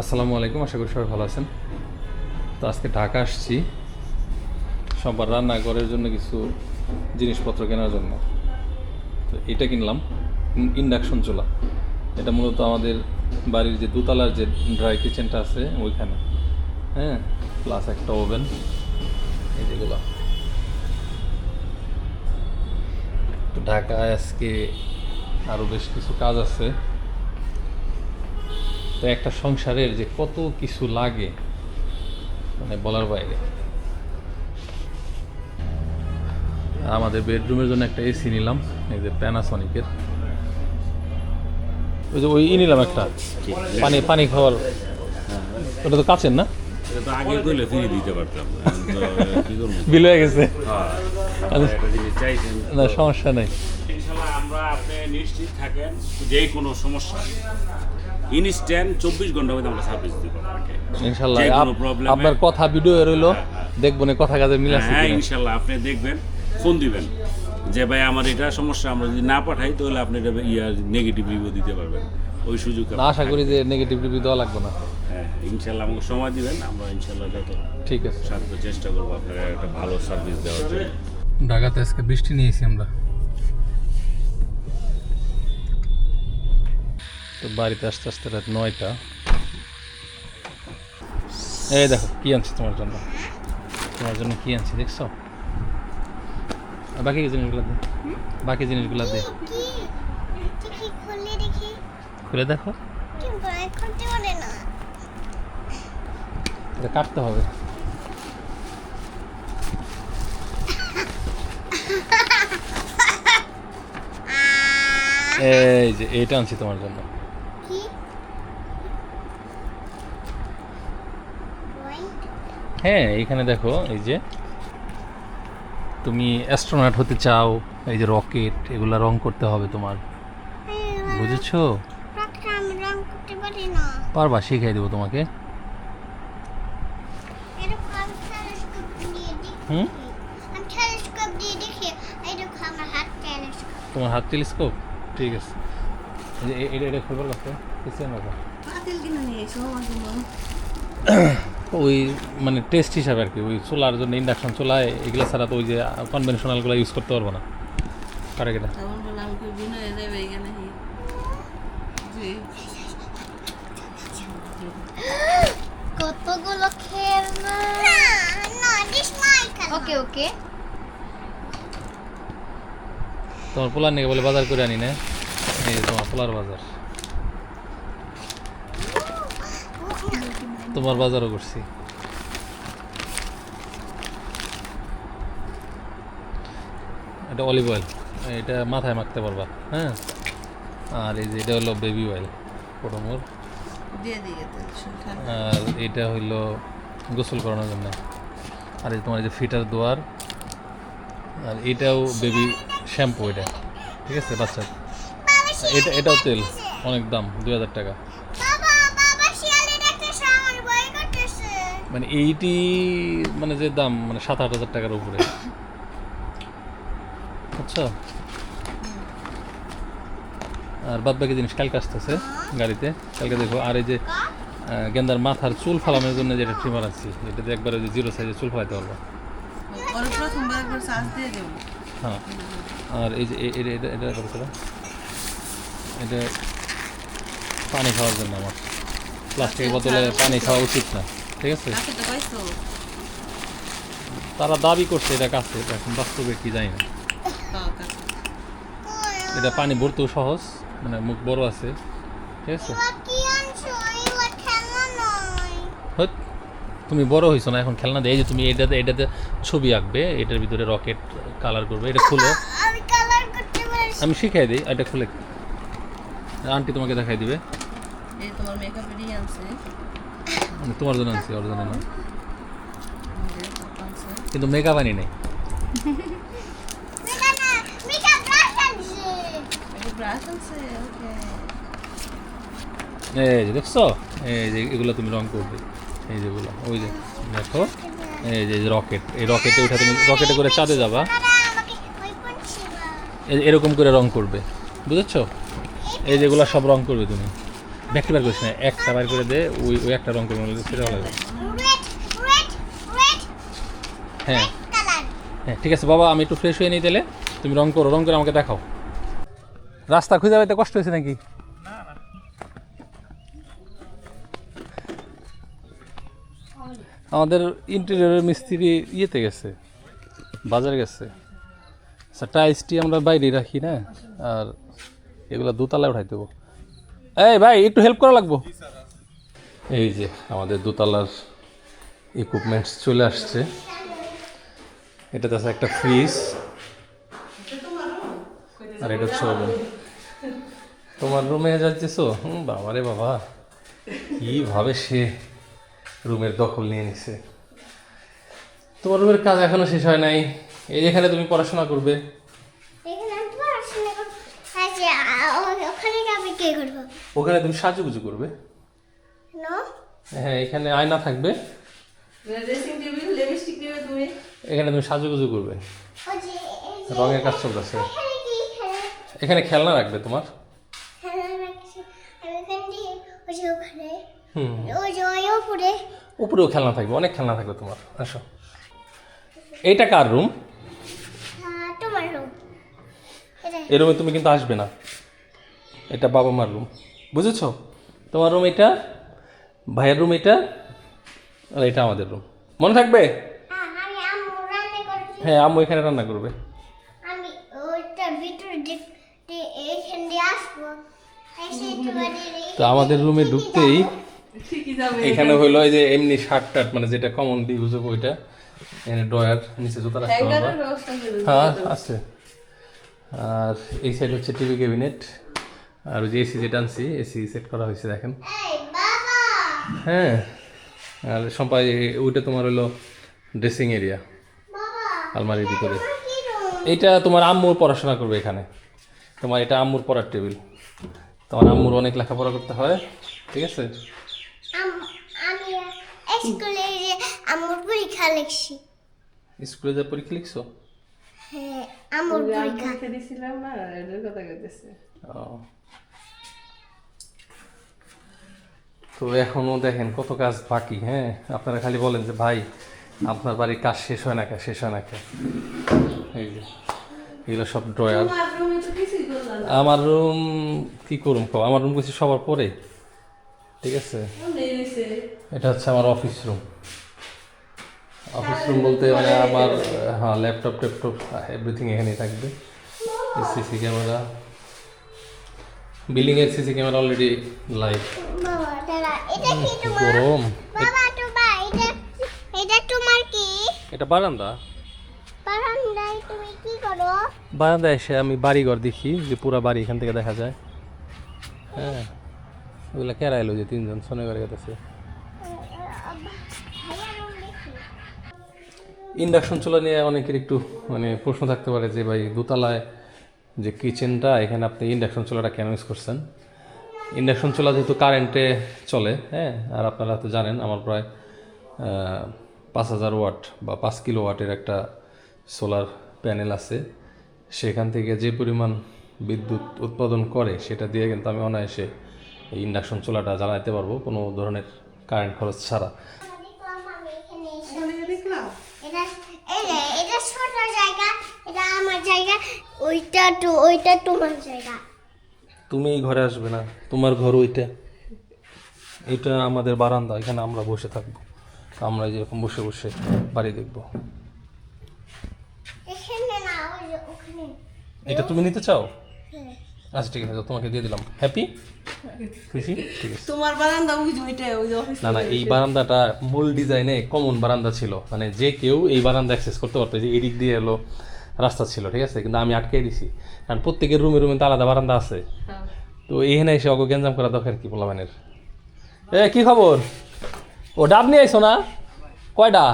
আসসালামু আলাইকুম, আশা করি সবাই ভালো আছেন। তো আজকে ঢাকা আসছি সবার রান্নাঘরের জন্য কিছু জিনিসপত্র কেনার জন্য। তো এটা কিনলাম ইন্ডাকশন চুলা। এটা মূলত আমাদের বাড়ির যে দোতলার যে ড্রাই কিচেনটা আছে ওইখানে। হ্যাঁ প্লাস একটা ওভেন। এই যেগুলো তো ঢাকায় আজকে আরও বেশ কিছু কাজ আছে। তো একটা সংসারের যে কত কিছু লাগে মানে বলার বাইরে। আমাদের বেডরুমের জন্য একটা এসি নিলাম এই যে প্যানাসনিকের ওই যে ওই ই নিলাম একটা পানি পানি খাওয়ার। ওটা তো কাছের না? আগে দিতে পারতাম বিল হয়ে গেছে। হ্যাঁ, না সমস্যা নেই। আমরা আপনি নিশ্চিত থাকেন যে কোনো সমস্যা ইনস্ট্যান্ট চব্বিশ ঘণ্টার মধ্যে আমরা সার্ভিস দিব ইনশাল্লাহ আপনার কথা ভিডিও রইল। দেখব না কথা কাজে মিল আছে হ্যাঁ ইনশাল্লাহ আপনি দেখবেন ফোন দিবেন। যে ভাই আমার এটা সমস্যা আমরা যদি না পাঠাই তাহলে আপনি এটা ইয়া নেগেটিভ রিভিউ দিতে পারবেন। ওই সুযোগ আশা করি যে নেগেটিভ রিভিউ দেওয়া লাগবে না। হ্যাঁ ইনশাল্লাহ আমাকে সময় দিবেন আমরা ইনশাল্লাহ যত ঠিক আছে। সাধ্য চেষ্টা করব আপনাকে একটা ভালো সার্ভিস দেওয়ার জন্য। ঢাকাতে আজকে বৃষ্টি নিয়েছি আমরা। তো বাড়িতে আস্তে আস্তে রাত নয়টা। এই দেখো কি আনছি তোমার জন্য? তোমার জন্য কি আনছি দেখছ? বাকি জিনিসগুলো দে। বাকি জিনিসগুলো দে। খুলে দেখো। এটা কাটতে হবে। এই যে এইটা আনছি তোমার জন্য কি ড্রয়িং হ্যাঁ এইখানে দেখো এই যে তুমি অ্যাস্ট্রোনট হতে চাও এই যে রকেট এগুলা রং করতে হবে তোমার। বুঝেছ? পারবা শিখাই দেবো তোমাকে। হুম? আমি টেলিস্কোপ দিয়ে দেখি এরকম আমার হাত টেলিস্কোপ তোমার হাত টেলিস্কোপ ঠিক আছে। এটা এটা খবর লাগতো কিসের রাখো নিয়ে ওই মানে টেস্ট হিসাবে আর কি ওই চুলার জন্য ইন্ডাকশন চুলায় এগুলো ছাড়া তো ওই যে কনভেনশনালগুলো ইউজ করতে পারব না কারে কেটা কতগুলো খেলনা ওকে ওকে তোমার পোলার নাকি বলে বাজার করে আনি না এই তোমার পোলার বাজার তোমার বাজারও করছি। এটা অলিভ অয়েল এটা মাথায় মাখতে পারবা হ্যাঁ? আর এই যে এটা হলো বেবি অয়েল পটমোর আর এটা হইল গোসল করানোর জন্য। আর এই তোমার এই যে ফিটার দোয়ার আর এটাও বেবি শ্যাম্পু এটা ঠিক আছে বাচ্চার? এটা এটাও তেল অনেক দাম দুই হাজার টাকা বাবা বাবা শিয়ালে দেখতেছে আমার বই করতেছে মানে এইটি মানে যে দাম মানে সাত আট হাজার টাকার উপরে। আচ্ছা। আর বাদ বাকি জিনিস কালকে আসতেছে গাড়িতে। কালকে দেখো আর এই যে গেন্দার মাথার চুল ফালানোর জন্য যেটা ট্রিমার আছে এটাতে একবারে যে জিরো সাইজে চুল ফালাইতে পারব। হ্যাঁ। আর এই যে এটা এটা এটা এটা পানি খাওয়ার জন্য আমার। প্লাস্টিকের বোতলে পানি খাওয়া উচিত না। ঠিক আছে? তারা দাবি করছে এটা কাছে এখন বাস্তবে কি জানি না। এটা পানি ভরতেও সহজ মানে মুখ বড় আছে। ঠিক আছে? তুমি বড় হয়েছো না এখন খেলনা দেয় যে তুমি এটাতে এটাতে ছবি আঁকবে এটার ভিতরে রকেট কালার করবে এটা খুলো। আমি কালার করতে পারি আমি শিখাই দিই এটা খুলে। আন্টি তোমাকে দেখাই দিবে। তোমার মেকআপের আনছে। তোমার জন্য আনছি, ওর জন্য না। কিন্তু মেকআপ আনি নেই। এই যে দেখছ? এই যে এগুলো তুমি রং করবে। এই যেগুলো ওই যে দেখো। এই যে রকেট এই রকেটে উঠে তুমি রকেটে করে চাঁদে যাবা। এরকম করে রং করবে। বুঝেছ? এই যেগুলো সব রং করবে তুমি। ব্যাগটি বার করিস না একটা বার করে দে ওই ওই একটা রং করে সেটা ভালো লাগবে হ্যাঁ। হ্যাঁ ঠিক আছে বাবা আমি একটু ফ্রেশ হয়ে নিই তাহলে। তুমি রং করো রং করে আমাকে দেখাও। রাস্তা খুঁজে পাইতে কষ্ট হয়েছে নাকি? আমাদের ইন্টেরিয়রের মিস্ত্রি ইয়েতে গেছে বাজারে গেছে। আচ্ছা টাইলসটি আমরা বাইরে রাখি না আর এগুলো দোতলায় উঠাই দেবো। এই ভাই একটু হেল্প করা লাগবো? এই যে আমাদের দোতলার ইকুইপমেন্টস চলে আসছে। এটাতে আছে একটা ফ্রিজ আর এটা হচ্ছে ওভেন। তোমার রুমে যাচ্ছেছো হুম বাবা রে বাবা। কীভাবে সে রুমের দখল নিয়ে নিছে? তোমার রুমের কাজ এখনও শেষ হয় নাই। এই যেখানে তুমি পড়াশোনা করবে। কে করব? ওখানে তুমি সাজুগুজু করবে। নো? হ্যাঁ এখানে আয়না থাকবে। ড্রেসিং টেবিল লিপস্টিক দিবে তুমি। এখানে তুমি সাজুগুজু করবে। রঙের কাজ চলতেছে। এখানে এখানে এখানে খেলনা রাখবে তোমার। এখানে এখান উপরেও খেলনা থাকবে অনেক খেলনা থাকবে তোমার। আসো। এইটা কার রুম হ্যাঁ, তোমার রুম এই রুমে তুমি কিন্তু আসবে না। এটা বাবা মার রুম বুঝেছ? তোমার রুম এটা ভাইয়ের রুম এটা আর এটা আমাদের রুম মনে থাকবে? হ্যাঁ, আমি আম্মু হ্যাঁ এখানে রান্না করবে। দিয়ে তো আমাদের রুমে ঢুকতেই এখানে। হইল এই যে এমনি শার্ট টার্ট মানে যেটা কমন ইউজ হবে ওইটা। এখানে ড্রয়ার নিচে জুতা রাখতে করে হ্যাঁ আছে। আর এই সাইড হচ্ছে টিভি ক্যাবিনেট আর ওই যে এসি যেটা আনছি এসি সেট করা হয়েছে দেখেন। হ্যাঁ আর সম্পাই ওইটা তোমার হলো ড্রেসিং এরিয়া আলমারির ভিতরে। এইটা তোমার আম্মুর পড়াশোনা করবে এখানে। তোমার এটা আম্মুর পড়ার টেবিল তোমার আম্মুর অনেক লেখাপড়া করতে হয় ঠিক আছে? স্কুলে যে পরীক্ষা লিখছি। স্কুলে যা পরীক্ষা লিখছো? হ্যাঁ আম্মুর পরীক্ষা পরীক্ষা দিছিলাম না? এটার কথা কইতেছে। ও। তো এখনও দেখেন কত কাজ বাকি হ্যাঁ? আপনারা খালি বলেন যে ভাই আপনার বাড়ির কাজ শেষ হয় না কে? শেষ হয় না কে? এই যে এগুলো সব ড্রয়ার। আমার রুম কি করুম কও আমার রুম করছি সবার পরে। ঠিক আছে? এটা হচ্ছে আমার অফিস রুম অফিস রুম বলতে মানে আমার হ্যাঁ ল্যাপটপ ট্যাপটপ এভরিথিং এখানেই থাকবে। CC camera. বিল্ডিংয়ের সিসি ক্যামেরা অলরেডি লাইভ গরম। এটা বারান্দা? বারান্দা এসে আমি বাড়িঘর দেখি, যে পুরো বাড়ি এখান থেকে দেখা যায়। হ্যাঁ ওগুলো কেরা এলো যে তিনজন সোনে করে গেছে ইন্ডাকশন চুলা নিয়ে অনেকের একটু মানে প্রশ্ন থাকতে পারে যে ভাই দোতলায় যে কিচেনটা এখানে আপনি ইন্ডাকশন চুলাটা কেন ইউজ করছেন? ইন্ডাকশন চুলা যেহেতু কারেন্টে চলে হ্যাঁ আর আপনারা তো জানেন আমার প্রায় পাঁচ হাজার ওয়াট বা পাঁচ কিলো ওয়াটের একটা সোলার প্যানেল আছে। সেখান থেকে যে পরিমাণ বিদ্যুৎ উৎপাদন করে, সেটা দিয়ে কিন্তু আমি অনায়াসে এই ইন্ডাকশন চুলাটা জ্বালাতে পারব, কোনো ধরনের কারেন্ট খরচ ছাড়া দেখলাম আমি এখানে এসে ওখানে দেখলাম এটা এই যে এটা ছোট জায়গা এটা আমার জায়গা ওইটা তো ওইটা তোমার জায়গা। তুমি এই ঘরে আসবে না তোমার ঘর ওইটা। এটা আমাদের বারান্দা এখানে আমরা বসে থাকব। আমরা যেরকম বসে বসে বাড়ি দেখব। এখানে না ওখানে। এটা তুমি নিতে চাও? হ্যাঁ। আচ্ছা ঠিক আছে তোমাকে দিয়ে দিলাম। হ্যাপি খুশি? ঠিক আছে। তোমার বারান্দা ওই যে ওইটা ওই না না এই বারান্দাটা মূল ডিজাইনে কমন বারান্দা ছিল। মানে যে কেউ এই বারান্দা অ্যাক্সেস করতে পারতো যে এদিক দিয়ে এলো। রাস্তা ছিল, ঠিক আছে? কিন্তু আমি আটকে দিছি। কারণ প্রত্যেকের রুমে রুমে তো আলাদা বারান্দা আছে। তো এখানে এসে অগ গ্যাঞ্জাম করা দরকার কি পোলাবানের এ, কি খবর? ও ডাব নিয়ে আইসো না? কয়টা?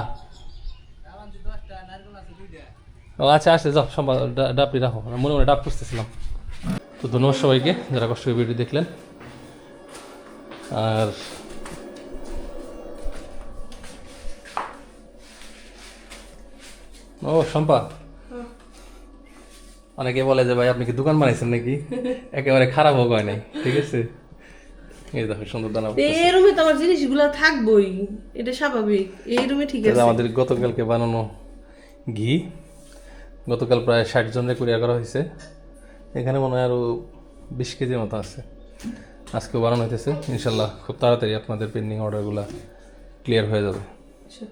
ও আচ্ছা আচ্ছা যাও সম্ভব ডাবটি রাখো। মনে মনে ডাব খুঁজতেছিলাম। তো ধন্যবাদ সবাইকে, যারা কষ্ট করে ভিডিও দেখলেন। আর ও, শম্পা। অনেকে বলে যে ভাই আপনি কি দোকান বানাইছেন নাকি? একেবারে খারাপ হোক হয় নাই ঠিক আছে? এই দেখো সুন্দর দানা এই রুমে তো আমার জিনিসগুলো থাকবোই এটা স্বাভাবিক এই রুমে ঠিক আছে। আমাদের গতকালকে বানানো ঘি গতকাল প্রায় ষাট জনের কুরিয়ার করা হয়েছে। এখানে মনে হয় আরও বিশ কেজির মতো আছে। আজকেও বানানো হইতেছে। ইনশাল্লাহ খুব তাড়াতাড়ি আপনাদের পেন্ডিং অর্ডারগুলো ক্লিয়ার হয়ে যাবে। আচ্ছা।